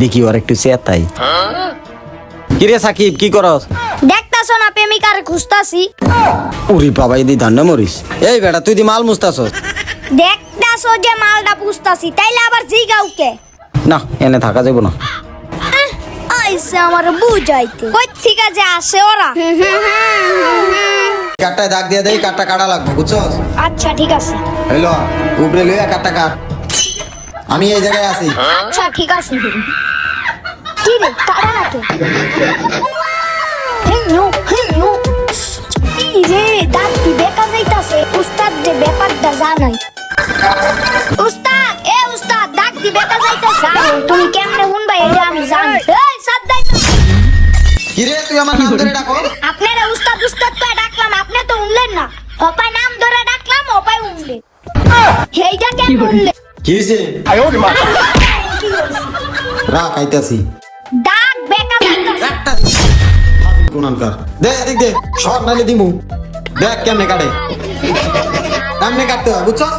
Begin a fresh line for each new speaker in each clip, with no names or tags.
দেখি ওর একটু চেতাই কিরে সাকিব কি করস?
দেখতাছো না প্রেমিকার খুঁজতাছি।
উরি বাবা এদি ধান্য মরিস। এই বেটা তুই দি মাল মুস্তাছস
দেখতাছো যে মালটা পুষতাছি তাইলে আবার জিগাউকে
না এনে থাকা যাব না।
আইসে আমার বুঝাইতে। কই থেকে যে আসে ওরা?
কাটটায় দাগ দিয়ে দেই কাটটা কাটা লাগবে বুঝছস?
আচ্ছা ঠিক আছে।
হইল উপরে লইয়া কাটটা কাট। আমি এই জায়গায় আছি।
আচ্ছা ঠিক আছে। কি রে কারা নাকি হিনু হিনু রে দাঁত কি বেকা যাইতাছে? উস্তাদ যে ব্যাপারটা জানাই। উস্তাদ এ উস্তাদ দাঁত কি বেকা যাইতাছে? তুমি কেমনে শুনবা এটা আমি জানি। এই সাদ দাই
কিরে তুই আমার নাম ধরে ডাকো
অপায় নাম ধরে ডাকলাম অপায় উনলে এইটা কেমন উনলে
কি হইছে? রাখ আইতাছি।
বেকা যাইতাছে
একটা কোনানকার দে এদিক দে শর্ট নালে দিমু। দেখ কেমনে কাটে। কেমনে কাটতে হয় বুঝছস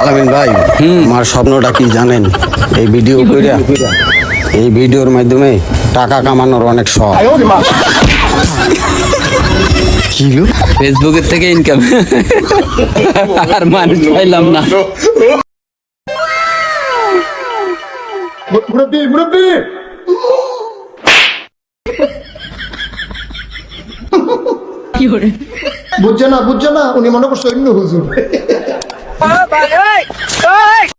আলামিন ভাই আমার স্বপ্নটা কি জানেন? এই ভিডিও কইরা এই ভিডিওর মাধ্যমে টাকা কামানোর অনেক শখ। কি লো?
ফেসবুকের থেকে ইনকাম আর মানুষ পাইলাম না।
মুরব্বী মুরব্বী! বুঝছে না বুঝছে না উনি মনে করছে অন্য হুজুর।